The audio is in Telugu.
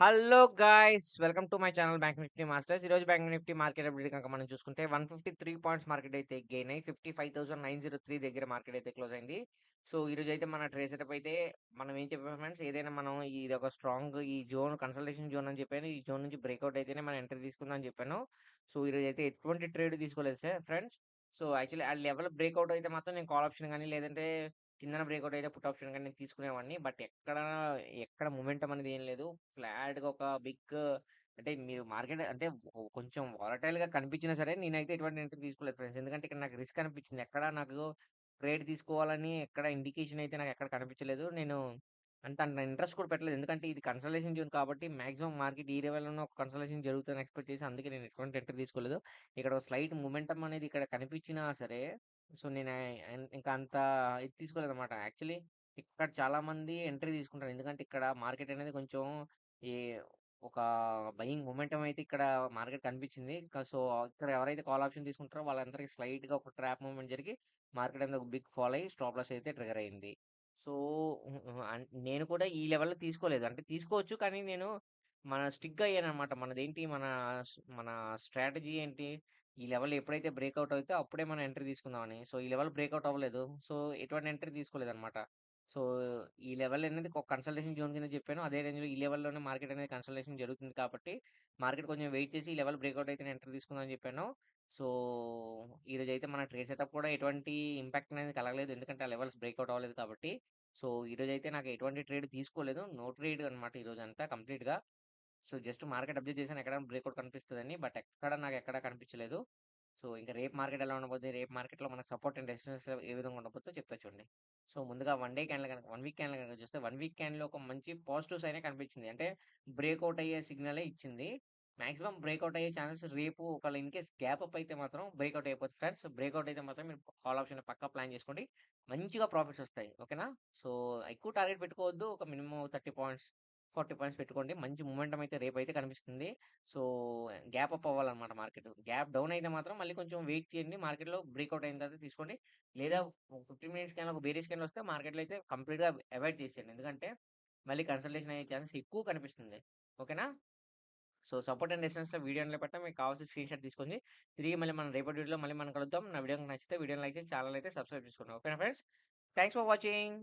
Hello guys! Welcome to my channel bank Nifty masters. ఈరోజు బ్యాంక్ నిఫ్టీ మార్కెట్ అప్డేట్ కనుక మనం చూసుకుంటే 153 పాయింట్స్ మార్కెట్ అయితే గెయిన్ అయ్యి 55,903 దగ్గర మార్కెట్ అయితే క్లోజ్ అయింది. సో, ఈరోజైతే మన ట్రేడ్ సెటప్ అయితే మనం ఏం చెప్పాము ఫ్రెండ్స్ ఏదైనా మనం ఇది ఒక స్ట్రాంగ్ ఈ జోన్ కన్సల్టేషన్ జోన్ అని చెప్పాను. ఈ జోన్ నుంచి బ్రేక్‌ఔట్ అయితేనే మనం ఎంట్రీ తీసుకుందాం అని చెప్పాను. సో, ఈరోజైతే ఎటువంటి ట్రేడ్ తీసుకోలేదు సార్ ఫ్రెండ్స్. సో, యాక్చువల్లీ ఆ లెవెల్ బ్రేక్అవుట్ అయితే మాత్రం నేను కాల్ ఆప్షన్ కానీ లేదంటే కిందన బ్రేక్‌ఔట్ అయితే పుట్ ఆప్షన్ కానీ నేను తీసుకునేవాడిని. బట్ ఎక్కడ, ఎక్కడ మూమెంటం అనేది ఏం లేదు. ఫ్లాట్‌గా ఒక బిగ్ అంటే మీరు మార్కెట్ అంటే కొంచెం వాలటైల్‌గా కనిపించినా సరే నేనైతే ఎటువంటి ఎంట్రీ తీసుకోలేదు ఫ్రెండ్స్. ఎందుకంటే ఇక్కడ నాకు రిస్క్ అనిపించింది. ఎక్కడ నాకు ట్రేడ్ తీసుకోవాలని ఎక్కడ ఇండికేషన్ అయితే నాకు ఎక్కడ కనిపించలేదు. నేను అంత అంత ఇంట్రెస్ట్ కూడా పెట్టలేదు. ఎందుకంటే ఇది కన్సల్టేషన్ జోన్ కాబట్టి మాక్సిమం మార్కెట్ ఈ లెవెల్లో ఒక కన్సల్టేషన్ జరుగుతుందని ఎక్స్‌పెక్ట్ చేసి అందుకే నేను ఎటువంటి ఎంట్రీ తీసుకోలేదు. ఇక్కడ ఒక స్లైట్ మూమెంటం అనేది ఇక్కడ కనిపించినా సరే సో, నేను ఇంకా అంత ఇది తీసుకోలేదన్నమాట. యాక్చువల్లీ ఇక్కడ చాలామంది ఎంట్రీ తీసుకుంటారు. ఎందుకంటే ఇక్కడ మార్కెట్ అనేది కొంచెం ఈ ఒక బయింగ్ మొమెంటం అయితే ఇక్కడ మార్కెట్ కనిపించింది. క సో, ఇక్కడ ఎవరైతే కాల్ ఆప్షన్ తీసుకుంటారో వాళ్ళందరికీ స్లైట్‌గా ఒక ట్రాప్ మూవ్‌మెంట్ జరిగి మార్కెట్ అనేది ఒక బిగ్ ఫాల్ అయ్యి స్టాప్ లాస్ అయితే ట్రిగర్ అయింది. సో, హ్మ్, నేను కూడా ఈ లెవెల్‌లో తీసుకోలేదు. అంటే తీసుకోవచ్చు కానీ నేను మన స్టిక్ అయ్యానన్నమాట. మనదేంటి మన స్ మన స్ట్రాటజీ ఏంటి? ఈ లెవెల్ ఎప్పుడైతే బ్రేక్‌ఔట్ అవుతే అప్పుడే మనం ఎంట్రీ తీసుకుందామని. సో, ఈ లెవెల్ బ్రేక్‌ఔట్ అవ్వలేదు. సో, ఎటువంటి ఎంట్రీ తీసుకోలేదనమాట సో, ఈ లెవెల్ అనేది ఒక కన్సల్టేషన్ జోన్ కింద చెప్పాను. అదే రేంజ్‌లో ఈ లెవెల్‌లోనే మార్కెట్ అనేది కన్సల్టేషన్ జరుగుతుంది కాబట్టి మార్కెట్ కొంచెం వెయిట్ చేసి ఈ లెవెల్ బ్రేక్‌ఔట్ అయితేనే ఎంట్రీ తీసుకుందాం అని చెప్పాను. సో, ఈరోజైతే మన ట్రేడ్ సెటప్ కూడా ఎటువంటి ఇంపాక్ట్ అనేది కలగలేదు. ఎందుకంటే ఆ లెవెల్స్ బ్రేక్‌ఔట్ అవ్వలేదు కాబట్టి. సో, ఈరోజైతే నాకు ఎటువంటి ట్రేడ్ తీసుకోలేదు. నో ట్రేడ్ అన్నమాట ఈరోజంతా కంప్లీట్‌గా. సో, జస్ట్ మార్కెట్ అబ్జర్వ్ చేశాను ఎక్కడ బ్రేక్అవుట్ కనిపిస్తుందని బట్ ఎక్కడ నాకు ఎక్కడ కనిపించలేదు. సో, ఇంకా రేపు మార్కెట్ ఎలా ఉండబోతుంది రేపు మార్కెట్‌లో మనకు సపోర్ట్ అండ్ రెసిస్టెన్స్ ఏ విధంగా ఉండబోతుందో చెప్తా చూడండి. సో, ముందుగా వన్ డే క్యాన్లు గనక వన్ వీక్ క్యాన్లు గనక చూస్తే వన్ వీక్ క్యాన్లో ఒక మంచి పాజిటివ్ సైనే కనిపించింది. అంటే బ్రేక్అవుట్ అయ్యే సిగ్నలే ఇచ్చింది. మాక్సిమం బ్రేక్అవుట్ అయ్యే ఛాన్సెస్ రేపు ఒకవేళ ఇన్‌కేస్ గ్యాప్ అప్ అయితే మాత్రం బ్రేక్అవుట్ అయిపోద్ది ఫ్రెండ్స్. బ్రేక్అవుట్ అయితే మాత్రం మీరు కాల్ ఆప్షన్ పక్కా ప్లాన్ చేసుకోండి. మంచిగా ప్రాఫిట్స్ వస్తాయి. ఓకేనా? సో, ఎక్కువ టార్గెట్ పెట్టుకోవద్దు. ఒక మినిమమ్ 30 పాయింట్స్, 40 పాయింట్స్ పెట్టుకోండి. మంచి మూమెంటం అయితే రేపు అయితే కనిపిస్తుంది. సో, గ్యాప్ అప్ అవ్వాలన్నమాట మార్కెట్. గ్యాప్ డౌన్ అయితే మాత్రం మళ్ళీ కొంచెం వెయిట్ చేయండి. మార్కెట్‌లో బ్రేక్అవుట్ అయిన తర్వాత తీసుకోండి. లేదా 15 మినిట్స్ క్యాండిల్ ఒక బేరీస్ క్యాండిల్ వస్తే మార్కెట్‌లో అయితే కంప్లీట్‌గా అవాయిడ్ చేసేయండి. ఎందుకంటే మళ్ళీ కన్సల్టేషన్ అయ్యే ఛాన్సెస్ ఎక్కువ కనిపిస్తుంది. ఓకేనా? సో, సపోర్ట్ అండ్ రెసిస్టెన్స్‌లో వీడియో ఎండ్‌లో పెట్టా మీకు కావాల్సిన స్క్రీన్‌షాట్ తీసుకొని తిరిగి మళ్ళీ మనం రేపటి వీడియోలో మళ్ళీ మనం కలుద్దాం. నా వీడియోకి నచ్చితే వీడియోని లైక్ చేసి ఛానల్ అయితే సబ్స్క్రైబ్ చేసుకోండి. ఓకేనా ఫ్రెండ్స్? Thanks for watching.